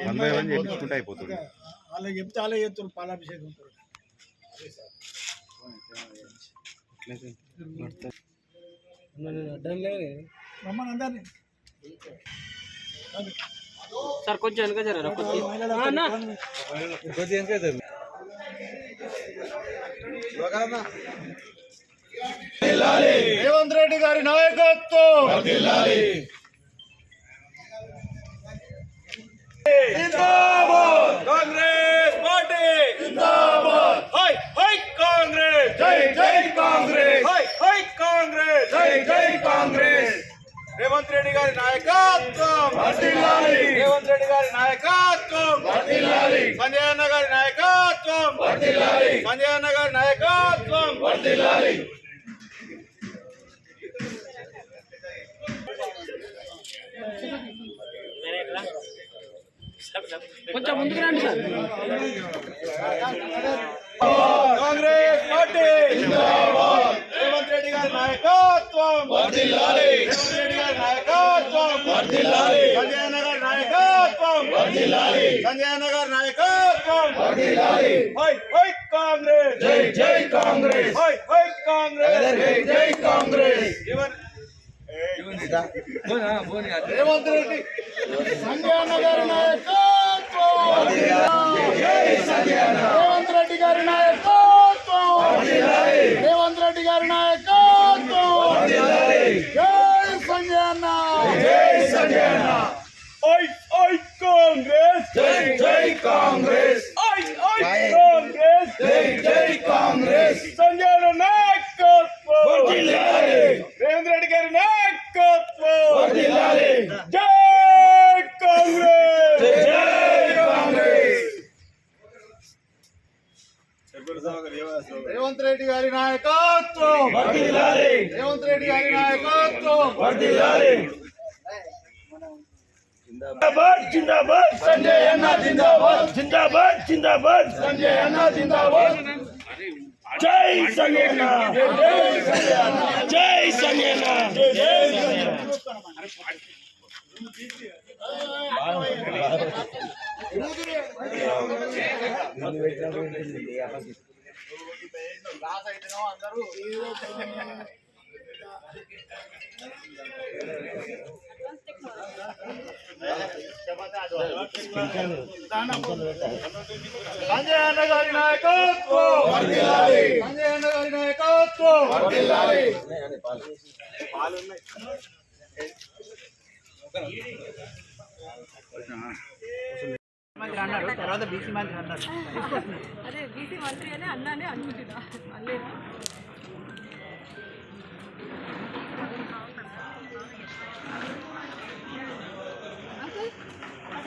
One by one చేయించుకుంటే అయిపోతుంది వాళ్ళకి చెప్తే వాళ్ళే చేస్తారు పాలాభిషేకం సార్ కొంచెం వెనక జరగరా. రేవంత్ రెడ్డి గారి నాయకత్వం కాంగ్రెస్ పార్టీ! హై హై కాంగ్రెస్! జై జై కాంగ్రెస్! హై హై కాంగ్రెస్! జై జై కాంగ్రెస్! రేవంత్ రెడ్డి గారి నాయకత్వం! రేవంత్ రెడ్డి గారి నాయకత్వం! సంజయ్ అన్న గారి నాయకత్వం! సంజయ్ అన్న గారి నాయకత్వం! కొంచెం ముందుకు రండి సార్. Congress party! జిందాబాద్ రేవంత్ రెడ్డి గారి నాయకత్వం! వర్ధిల్లాలి! రేవంత్ రెడ్డి గారి నాయకత్వం! వర్ధిల్లాలి! సంజయ్ అన్న గారి నాయకత్వం! వర్ధిల్లాలి! సంజయ్ అన్న గారి నాయకత్వం! వర్ధిల్లాలి! హై హై కాంగ్రెస్! జై జై కాంగ్రెస్! హై హై కాంగ్రెస్! జై జై కాంగ్రెస్! ఇవన్ రేవంత్ రెడ్డి! సంజయ్ అన్న గారి నాయకత్వం రేవంత్ రెడ్డి గారి నాయకత్వం రేవంత్ రెడ్డి గారి నాయకత్వం జై సంజయ్ అన్న ఐ ఐ కాంగ్రెస్ జై జై కాంగ్రెస్ ఐ ఐ కాంగ్రెస్ జై జై కాంగ్రెస్ సంజయ్ నాయకత్వం వర్ధిల్లాలి రేవంత్ రెడ్డి గారి నాయకత్వం వర్ధిల్లాలి జై కాంగ్రెస్ జై కాంగ్రెస్ రేవంత్ రెడ్డి గారి నాయకత్వం వర్ధిల్లాలి రేవంత్ రెడ్డి గారి నాయకత్వం వర్ధిల్లాలి జిందాబాద్ జిందాబాద్ సంజయ్ అన్న జిందాబాద్ జిందాబాద్ జిందాబాద్ సంజయ్ అన్న జిందాబాద్ జై సంజయ్ అన్న జై సంజయ్ అన్న సంజయ్ అన్న గారి నాయకత్వం సంజయ్ అన్న గారి నాయకత్వం అదే బీసీ మంత్రి అనే అన్నానే అనుకుంటున్నా.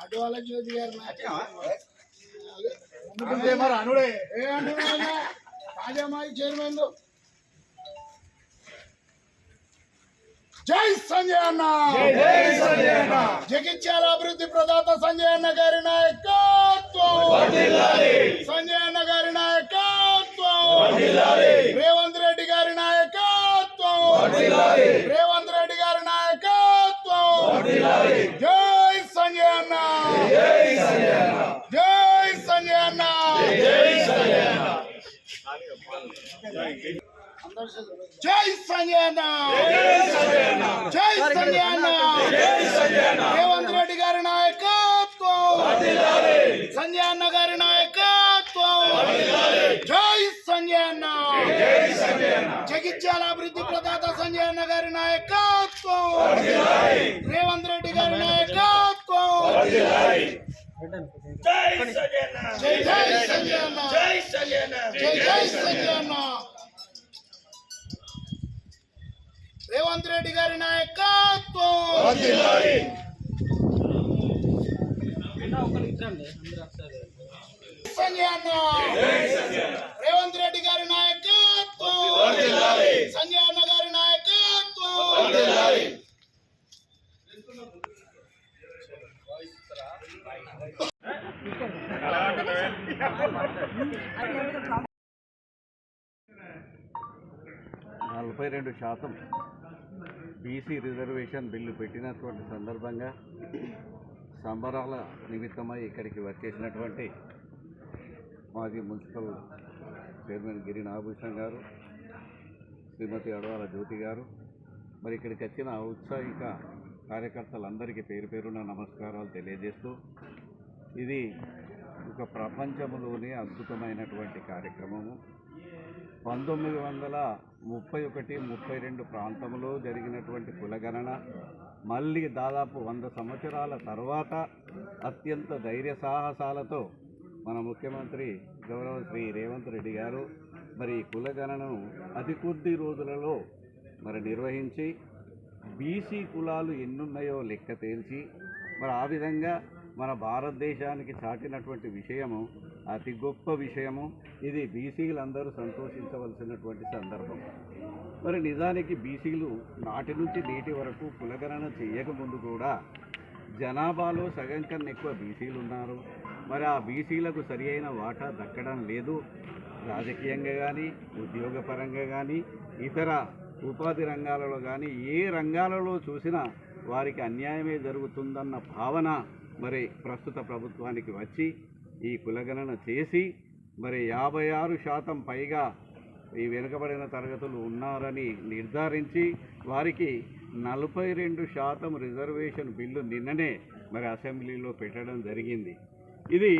అటు వాళ్ళకి జ్యోతి గారి నాయకత్వం. ముందుకుంటే మరి అనుడే. ఏ అంటున్నా రాజామాయి చైర్మన్ జై సంజయ్ అన్న. జగిత్యాల అభివృద్ధి ప్రదాత సంజయ్ అన్న గారి నాయకత్వం. సంజయ్ అన్న గారి నాయకత్వం. రేవంత్ రెడ్డి గారి నాయకత్వం రేవంత్ రెడ్డి గారి నాయకత్వం జై సంజయ్ అన్న జై సంజయ్ అన్న జై సంజయ్ అన్న జై సంజయ్ అన్న రేవంత్ రెడ్డి గారి నాయకత్వం సంజయ్ అన్న గారి నాయకత్వం జై సంజయ్ అన్న జగిత్యాల అభివృద్ధి సంజయ్ అన్న గారి నాయకత్వం. రేవంత్ రెడ్డి గారి నాయకత్వం. జై సంజయ్ అన్న జై సంజయ్ అన్న జై సంజయ్ అన్న జై సంజయ్ అన్న రేవంత్ రెడ్డి గారి నాయకత్వం. సంజయ్ అన్న రేవంత్ రెడ్డి గారి నాయకత్వం. సంజయ్ అన్న గారి నలభై రెండు శాతం బీసీ రిజర్వేషన్ బిల్లు పెట్టినటువంటి సందర్భంగా సంబరాల నిమిత్తమై ఇక్కడికి వచ్చేసినటువంటి మాజీ మున్సిపల్ చైర్మన్ గిరి నాగభూషణ్ గారు శ్రీమతి అడవాల జ్యోతి గారు మరి ఇక్కడికి వచ్చిన ఉత్సాహిక కార్యకర్తలందరికీ పేరు పేరున నమస్కారాలు తెలియజేస్తూ ఇది ఒక ప్రపంచంలోనే అద్భుతమైనటువంటి కార్యక్రమము. పంతొమ్మిది వందల ముప్పై ఒకటి ముప్పై రెండు ప్రాంతంలో జరిగినటువంటి కులగణన మళ్ళీ దాదాపు వంద సంవత్సరాల తర్వాత అత్యంత ధైర్య సాహసాలతో మన ముఖ్యమంత్రి గౌరవ శ్రీ రేవంత్ రెడ్డి గారు మరి ఈ కులగణనను అతి కొద్ది రోజులలో మరి నిర్వహించి బీసీ కులాలు ఎన్నున్నాయో లెక్క తేల్చి మరి ఆ విధంగా మన భారతదేశానికి చాటినటువంటి విషయము అతి గొప్ప విషయము ఇది బీసీలందరూ సంతోషించవలసినటువంటి సందర్భం. మరి నిజానికి బీసీలు నాటి నుంచి నేటి వరకు కులగణన చేయకముందు కూడా జనాభాలో సగం కన్నా ఎక్కువ బీసీలు ఉన్నారు మరి ఆ బీసీలకు సరి అయిన వాటా దక్కడం లేదు. రాజకీయంగా కానీ ఉద్యోగపరంగా కానీ ఇతర ఉపాధి రంగాలలో కానీ ఏ రంగాలలో చూసినా వారికి అన్యాయమే జరుగుతుందన్న భావన మరి ప్రస్తుత ప్రభుత్వానికి వచ్చి ఈ కులగణన చేసి మరి యాభై ఆరు శాతం పైగా ఈ వెనుకబడిన తరగతులు ఉన్నారని నిర్ధారించి వారికి నలభై రెండు శాతం రిజర్వేషన్ బిల్లు నిన్ననే మరి అసెంబ్లీలో పెట్టడం జరిగింది. ఇది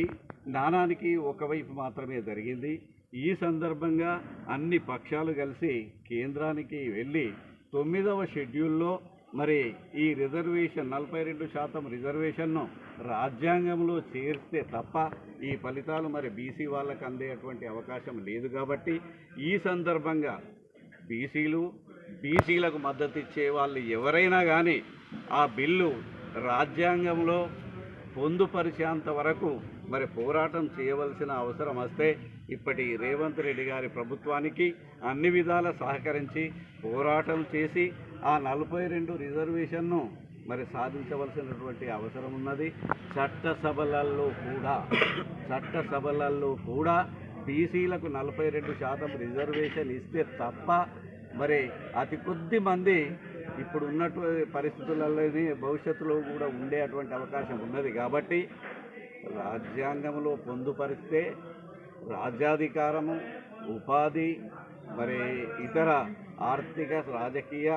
నానానికి ఒకవైపు మాత్రమే జరిగింది. ఈ సందర్భంగా అన్ని పక్షాలు కలిసి కేంద్రానికి వెళ్ళి తొమ్మిదవ షెడ్యూల్లో మరి ఈ రిజర్వేషన్ నలభై రెండు శాతం రిజర్వేషన్ను రాజ్యాంగంలో చేర్స్తే తప్ప ఈ ఫలితాలు మరి బీసీ వాళ్ళకు అందేటువంటి అవకాశం లేదు కాబట్టి ఈ సందర్భంగా బీసీలు బీసీలకు మద్దతు ఇచ్చే వాళ్ళు ఎవరైనా కానీ ఆ బిల్లు రాజ్యాంగంలో పొందుపరిచేంత వరకు మరి పోరాటం చేయవలసిన అవసరం వస్తే ఇప్పటి రేవంత్ రెడ్డి గారి ప్రభుత్వానికి అన్ని విధాల సహకరించి పోరాటం చేసి ఆ నలభై రెండు రిజర్వేషన్ను మరి సాధించవలసినటువంటి అవసరం ఉన్నది. చట్టసభలలో కూడా చట్టసభలలో కూడా బీసీలకు నలభై రెండు శాతం రిజర్వేషన్ ఇస్తే తప్ప మరి అతి కొద్ది మంది ఇప్పుడు ఉన్నటువంటి పరిస్థితులలోనే భవిష్యత్తులో కూడా ఉండేటువంటి అవకాశం ఉన్నది కాబట్టి రాజ్యాంగంలో పొందుపరిస్తే రాజ్యాధికారము ఉపాధి మరి ఇతర ఆర్థిక రాజకీయ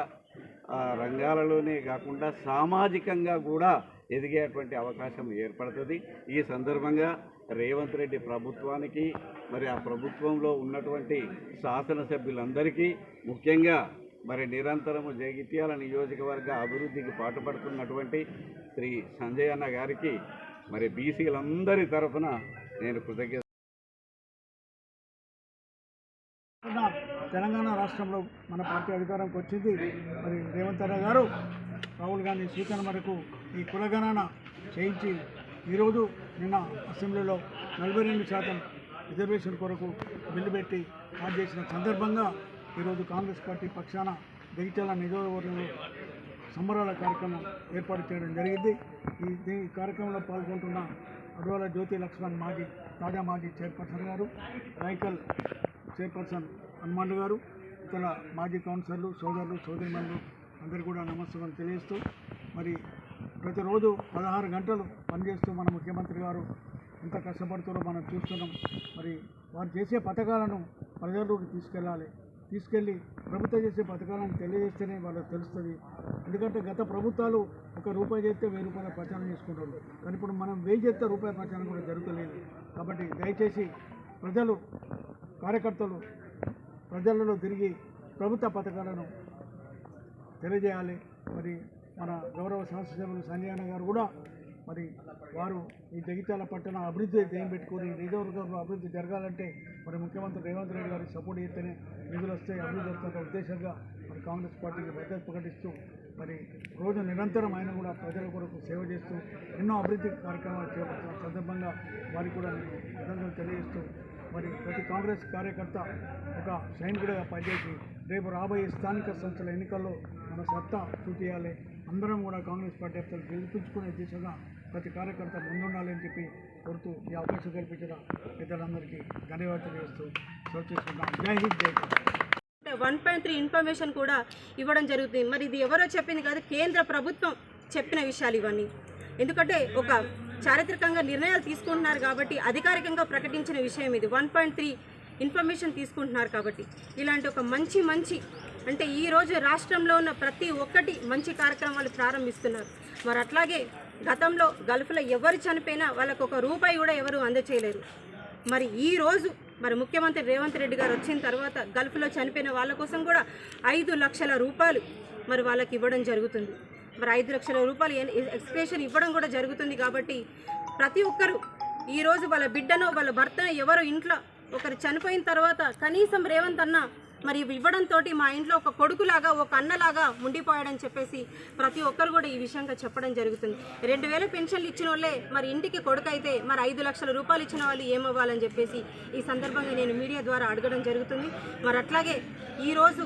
రంగాలలోనే కాకుండా సామాజికంగా కూడా ఎదిగేటువంటి అవకాశం ఏర్పడుతుంది. ఈ సందర్భంగా రేవంత్ రెడ్డి ప్రభుత్వానికి మరి ఆ ప్రభుత్వంలో ఉన్నటువంటి శాసనసభ్యులందరికీ ముఖ్యంగా మరి నిరంతరము జగిత్యాల నియోజకవర్గ అభివృద్ధికి పాటుపడుతున్నటువంటి శ్రీ సంజయ్ అన్న గారికి మరి బీసీలందరి తరఫున నేను కృతజ్ఞత రాష్ట్రంలో మన పార్టీ అధికారంకి వచ్చింది. మరి రేవంత్ రెడ్డి గారు రాహుల్ గాంధీ సూచన మేరకు ఈ కులగణన చేయించి ఈరోజు నిన్న అసెంబ్లీలో నలభై రెండు శాతం రిజర్వేషన్ కొరకు బిల్లు పెట్టి పాస్ చేసిన సందర్భంగా ఈరోజు కాంగ్రెస్ పార్టీ పక్షాన జగిత్యాల నియోజకవర్గంలో సంబరాల కార్యక్రమం ఏర్పాటు చేయడం జరిగింది. ఈ కార్యక్రమంలో పాల్గొంటున్న అడవాల జ్యోతి లక్ష్మణ్ మాజీ తాజా మాజీ చైర్పర్సన్ గారు రాయకల్ చైర్పర్సన్ హనుమాన్ గారు ఇతర మాజీ కౌన్సిలర్లు సోదరులు సోదరిమణులు అందరూ కూడా నమస్కారం తెలియజేస్తూ మరి ప్రతిరోజు పదహారు గంటలు పనిచేస్తూ మన ముఖ్యమంత్రి గారు ఎంత కష్టపడుతారో మనం చూస్తున్నాం. మరి వారు చేసే పథకాలను ప్రజల్లోకి తీసుకెళ్ళాలి. తీసుకెళ్ళి ప్రభుత్వం చేసే పథకాలను తెలియజేస్తేనే వాళ్ళకి తెలుస్తుంది. ఎందుకంటే గత ప్రభుత్వాలు ఒక రూపాయి చేస్తే వెయ్యి రూపాయల ప్రచారం చేసుకుంటారు కానీ ఇప్పుడు మనం వెయ్యి చేస్తే రూపాయి ప్రచారం కూడా జరుగుతలేదు. కాబట్టి దయచేసి ప్రజలు కార్యకర్తలు ప్రజలలో తిరిగి ప్రభుత్వ పథకాలను తెలియజేయాలి. మరి మన గౌరవ శాసనసభ్యులు సంజయన గారు కూడా మరి వారు ఈ జగిత్యాల పట్టణ అభివృద్ధి ధ్యేయం పెట్టుకొని నియోజకవర్గంలో అభివృద్ధి జరగాలంటే మరి ముఖ్యమంత్రి రేవంత్ రెడ్డి గారికి సపోర్ట్ చేస్తేనే నిధులు వస్తాయి. అభివృద్ధి వస్తున్న ఉద్దేశంగా మరి కాంగ్రెస్ పార్టీకి భద్రత ప్రకటిస్తూ మరి రోజు నిరంతరం ఆయన కూడా ప్రజల కొరకు సేవ చేస్తూ ఎన్నో అభివృద్ధి కార్యక్రమాలు చేపడుతున్న సందర్భంగా వారికి కూడా నేను అభినందనలు తెలియజేస్తూ మరి ప్రతి కాంగ్రెస్ కార్యకర్త ఒక సైనికుడిగా పనిచేసి రేపు రాబోయే స్థానిక సంస్థల ఎన్నికల్లో మన సత్తా చూపించాలి అందరం కూడా కాంగ్రెస్ పార్టీ అభ్యర్థులు గెలిపించుకునే దిశగా ప్రతి కార్యకర్త ముందుండాలని చెప్పి కోరుతూ ఈ అవకాశం కల్పించిన పెద్దలందరికీ ధన్యవాదాలు చేస్తూ సెలవు చేసుకుంటాం జై హింద్ జై వన్ పాయింట్ త్రీ ఇన్ఫర్మేషన్ కూడా ఇవ్వడం జరుగుతుంది. మరి ఇది ఎవరో చెప్పింది కాదు కేంద్ర ప్రభుత్వం చెప్పిన విషయాలు ఇవన్నీ. ఎందుకంటే ఒక చారిత్రకంగా నిర్ణయాలు తీసుకుంటున్నారు కాబట్టి అధికారికంగా ప్రకటించిన విషయం ఇది. వన్ పాయింట్ త్రీ ఇన్ఫర్మేషన్ తీసుకుంటున్నారు కాబట్టి. ఇలాంటి ఒక మంచి మంచి అంటే ఈ రోజు రాష్ట్రంలో ఉన్న ప్రతి ఒక్కటి మంచి కార్యక్రమాలు ప్రారంభిస్తున్నారు. మరి అట్లాగే గతంలో గల్ఫ్లో ఎవరు చనిపోయినా వాళ్ళకు ఒక రూపాయి కూడా ఎవరు అందచేయలేరు. మరి ఈ రోజు మరి ముఖ్యమంత్రి రేవంత్ రెడ్డి గారు వచ్చిన తర్వాత గల్ఫ్లో చనిపోయిన వాళ్ళ కోసం కూడా ఐదు లక్షల రూపాయలు మరి వాళ్ళకి ఇవ్వడం జరుగుతుంది. మరి ఐదు లక్షల రూపాయలు ఎక్స్ప్రెషన్ ఇవ్వడం కూడా జరుగుతుంది కాబట్టి ప్రతి ఒక్కరూ ఈరోజు వాళ్ళ బిడ్డనో వాళ్ళ భర్తనో ఎవరో ఇంట్లో ఒకరు చనిపోయిన తర్వాత కనీసం రేవంత్ అన్న మరి ఇవి ఇవ్వడంతో మా ఇంట్లో ఒక కొడుకులాగా ఒక అన్నలాగా ఉండిపోయాడని చెప్పేసి ప్రతి ఒక్కరు కూడా ఈ విషయంగా చెప్పడం జరుగుతుంది. రెండు వేల పెన్షన్లు ఇచ్చిన వాళ్ళే మరి ఇంటికి కొడుకు అయితే మరి ఐదు లక్షల రూపాయలు ఇచ్చిన వాళ్ళు ఏమవ్వాలని చెప్పేసి ఈ సందర్భంగా నేను మీడియా ద్వారా అడగడం జరుగుతుంది. మరి అట్లాగే ఈరోజు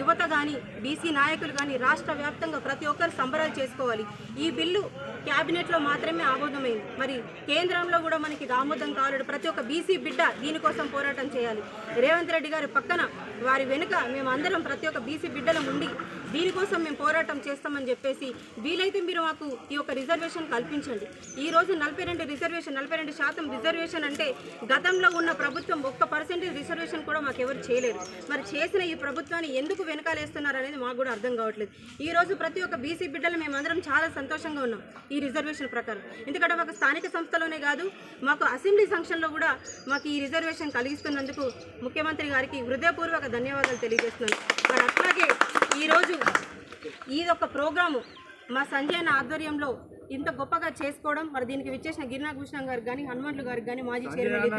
యువత కానీ బీసీ నాయకులు కానీ రాష్ట్ర వ్యాప్తంగా ప్రతి ఒక్కరు సంబరాలు చేసుకోవాలి. ఈ బిల్లు క్యాబినెట్లో మాత్రమే ఆమోదమైంది. మరి కేంద్రంలో కూడా మనకి ఆమోదం కావాలి ప్రతి ఒక్క బీసీ బిడ్డ దీనికోసం పోరాటం చేయాలి. రేవంత్ రెడ్డి గారి పక్కన వారి వెనుక మేము అందరం ప్రతి ఒక్క బీసీ బిడ్డలం ఉండి దీనికోసం మేము పోరాటం చేస్తామని చెప్పేసి వీలైతే మీరు మాకు ఈ యొక్క రిజర్వేషన్ కల్పించండి. ఈ రోజు నలభై రెండు రిజర్వేషన్ నలభై రెండు శాతం రిజర్వేషన్ అంటే గతంలో ఉన్న ప్రభుత్వం ఒక్క పర్సెంటేజ్ రిజర్వేషన్ కూడా మాకు ఎవరు చేయలేరు మరి చేసిన ఈ ప్రభుత్వాన్ని ఎందుకు వెనకాలేస్తున్నారు అనేది మాకు కూడా అర్థం కావట్లేదు. ఈ రోజు ప్రతి ఒక్క బీసీ బిడ్డలు మేమందరం చాలా సంతోషంగా ఉన్నాం ఈ రిజర్వేషన్ ప్రకారం. ఎందుకంటే మాకు స్థానిక సంస్థలోనే కాదు మాకు అసెంబ్లీ ఫంక్షన్లో కూడా మాకు ఈ రిజర్వేషన్ కలిగిస్తున్నందుకు ముఖ్యమంత్రి గారికి హృదయపూర్వక ధన్యవాదాలు తెలియజేస్తున్నాను. మరి అట్లాగే ఈరోజు ఈ యొక్క ప్రోగ్రాము. మా సంజయ్ అన్న ఆధ్వర్యంలో ఇంత గొప్పగా చేసుకోవడం మరి దీనికి విచ్చేసిన గిరినా కృష్ణ గారికి కానీ హనుమంతులు గారికి కానీ మాజీ చైర్మన్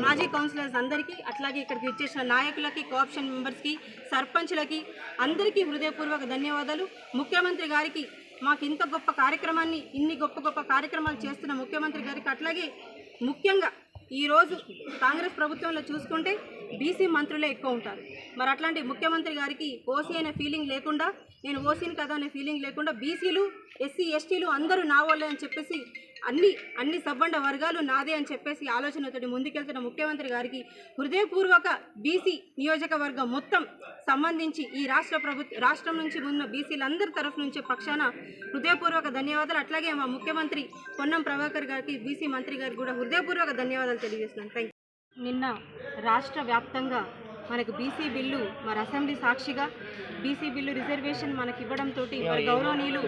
మాజీ కౌన్సిలర్స్ అందరికీ అట్లాగే ఇక్కడికి విచ్చేసిన నాయకులకి కోఆప్షన్ మెంబర్స్కి సర్పంచ్లకి అందరికీ హృదయపూర్వక ధన్యవాదాలు. ముఖ్యమంత్రి గారికి మాకు ఇంత గొప్ప కార్యక్రమాన్ని ఇన్ని గొప్ప గొప్ప కార్యక్రమాలు చేస్తున్న ముఖ్యమంత్రి గారికి అట్లాగే ముఖ్యంగా ఈరోజు కాంగ్రెస్ ప్రభుత్వంలో చూసుకుంటే బీసీ మంత్రులే ఎక్కువ ఉంటారు. మరి అట్లాంటి ముఖ్యమంత్రి గారికి ఓసీ అనే ఫీలింగ్ లేకుండా నేను ఓసీని కదా అనే ఫీలింగ్ లేకుండా బీసీలు ఎస్సీ ఎస్టీలు అందరూ నా వాళ్ళే అని చెప్పేసి అన్ని అన్ని సబ్బండ వర్గాలు నాదే అని చెప్పేసి ఆలోచనతోటి ముందుకెళ్తున్న ముఖ్యమంత్రి గారికి హృదయపూర్వక బీసీ నియోజకవర్గం మొత్తం సంబంధించి ఈ రాష్ట్ర ప్రభుత్వ రాష్ట్రం నుంచి ఉన్న బీసీలందరి తరఫు నుంచి పక్షాన హృదయపూర్వక ధన్యవాదాలు. అట్లాగే మా ముఖ్యమంత్రి పొన్నం ప్రభాకర్ గారికి బీసీ మంత్రి గారికి కూడా హృదయపూర్వక ధన్యవాదాలు తెలియజేస్తున్నాను. థ్యాంక్ నిన్న రాష్ట్ర వ్యాప్తంగా మనకు బీసీ బిల్లు మరి అసెంబ్లీ సాక్షిగా బీసీ బిల్లు రిజర్వేషన్ మనకి ఇవ్వడంతో మరి గౌరవనీయులు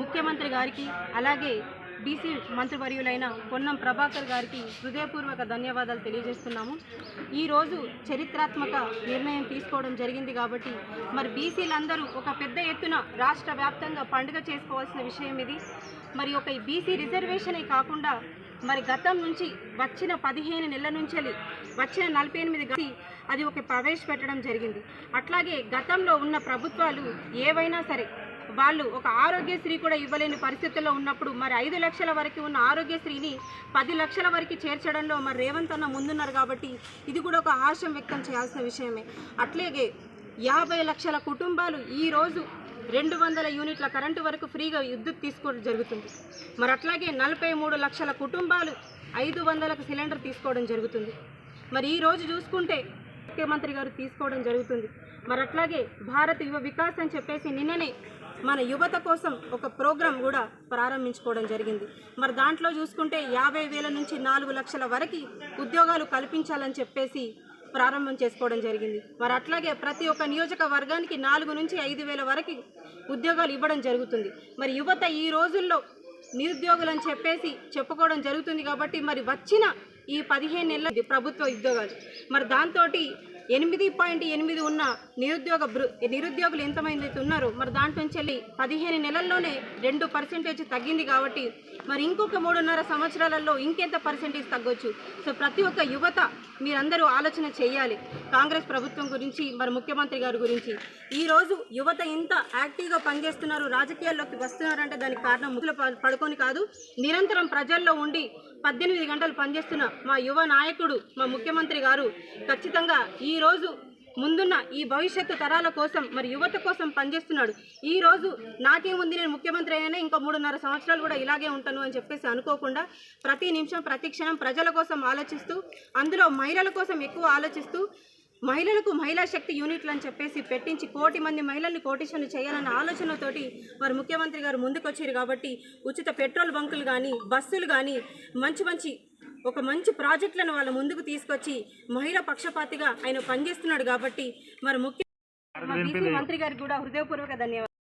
ముఖ్యమంత్రి గారికి అలాగే బీసీ మంత్రివర్యులైన పొన్నం ప్రభాకర్ గారికి హృదయపూర్వక ధన్యవాదాలు తెలియజేస్తున్నాము. ఈరోజు చరిత్రాత్మక నిర్ణయం తీసుకోవడం జరిగింది కాబట్టి మరి బీసీలందరూ ఒక పెద్ద ఎత్తున రాష్ట్ర వ్యాప్తంగా పండుగ చేసుకోవాల్సిన విషయం ఇది. మరి ఒక బీసీ రిజర్వేషనే కాకుండా మరి గతం నుంచి వచ్చిన పదిహేను నెలల నుంచి వచ్చిన నలభై ఎనిమిది గతి అది ఒక ప్రవేశపెట్టడం జరిగింది. అట్లాగే గతంలో ఉన్న ప్రభుత్వాలు ఏవైనా సరే వాళ్ళు ఒక ఆరోగ్యశ్రీ కూడా ఇవ్వలేని పరిస్థితుల్లో ఉన్నప్పుడు మరి ఐదు లక్షల వరకు ఉన్న ఆరోగ్యశ్రీని పది లక్షల వరకు చేర్చడంలో మరి రేవంత్ అన్న ముందున్నారు కాబట్టి ఇది కూడా ఒక ఆశయం వ్యక్తం చేయాల్సిన విషయమే. అట్లాగే యాభై లక్షల కుటుంబాలు ఈరోజు రెండు వందల యూనిట్ల కరెంటు వరకు ఫ్రీగా విద్యుత్ తీసుకోవడం జరుగుతుంది. మరి అట్లాగే నలభై మూడు లక్షల కుటుంబాలు ఐదు వందలకు సిలిండర్ తీసుకోవడం జరుగుతుంది. మరి ఈ రోజు చూసుకుంటే ముఖ్యమంత్రి గారు తీసుకోవడం జరుగుతుంది. మరి అట్లాగే భారత్ యువ వికాస్ అని చెప్పేసి నిన్ననే మన యువత కోసం ఒక ప్రోగ్రాం కూడా ప్రారంభించుకోవడం జరిగింది. మరి దాంట్లో చూసుకుంటే యాభై వేల నుంచి నాలుగు లక్షల వరకు ఉద్యోగాలు కల్పించాలని చెప్పేసి ప్రారంభం చేసుకోవడం జరిగింది. మరి అట్లాగే ప్రతి ఒక్క నియోజకవర్గానికి నాలుగు నుంచి ఐదు వేల వరకు ఉద్యోగాలు ఇవ్వడం జరుగుతుంది. మరి యువత ఈ రోజుల్లో నిరుద్యోగులని చెప్పేసి చెప్పుకోవడం జరుగుతుంది కాబట్టి మరి వచ్చిన ఈ పదిహేను నెలల ప్రభుత్వ ఉద్యోగాలు. మరి దాంతో ఎనిమిది పాయింట్ ఎనిమిది ఉన్న నిరుద్యోగ బృ నిరుద్యోగులు ఎంతమంది అయితే ఉన్నారో మరి దాంట్లో నుంచి వెళ్ళి పదిహేను నెలల్లోనే రెండు పర్సెంటేజ్ తగ్గింది కాబట్టి మరి ఇంకొక మూడున్నర సంవత్సరాలలో ఇంకెంత పర్సెంటేజ్ తగ్గొచ్చు? సో ప్రతి ఒక్క యువత మీరందరూ ఆలోచన చేయాలి. కాంగ్రెస్ ప్రభుత్వం గురించి మరి ముఖ్యమంత్రి గారి గురించి. ఈ రోజు యువత ఇంత యాక్టివ్గా పనిచేస్తున్నారు రాజకీయాల్లోకి వస్తున్నారంటే దానికి కారణం ముగ్గులు పడుకొని కాదు నిరంతరం ప్రజల్లో ఉండి పద్దెనిమిది గంటలు పనిచేస్తున్న మా యువ నాయకుడు మా ముఖ్యమంత్రి గారు. ఖచ్చితంగా ఈరోజు ముందున్న ఈ భవిష్యత్తు తరాల కోసం మరి యువత కోసం పనిచేస్తున్నాడు. ఈ రోజు నాకేముంది నేను ముఖ్యమంత్రి అయినా ఇంకా మూడున్నర సంవత్సరాలు కూడా ఇలాగే ఉంటాను అని చెప్పేసి అనుకోకుండా ప్రతి నిమిషం ప్రతి క్షణం ప్రజల కోసం ఆలోచిస్తూ అందులో మహిళల కోసం ఎక్కువ ఆలోచిస్తూ మహిళలకు మహిళా శక్తి యూనిట్లు అని చెప్పేసి పెట్టించి కోటి మంది మహిళల్ని కోటిషన్లు చేయాలన్న ఆలోచనతోటి మరి ముఖ్యమంత్రి గారు ముందుకొచ్చారు కాబట్టి ఉచిత పెట్రోల్ బంకులు కానీ బస్సులు కానీ మంచి మంచి ఒక మంచి ప్రాజెక్టులను వాళ్ళ ముందుకు తీసుకొచ్చి మహిళా పక్షపాతిగా ఆయన పనిచేస్తున్నాడు కాబట్టి మరి ముఖ్య మంత్రి గారికి కూడా హృదయపూర్వక ధన్యవాదాలు.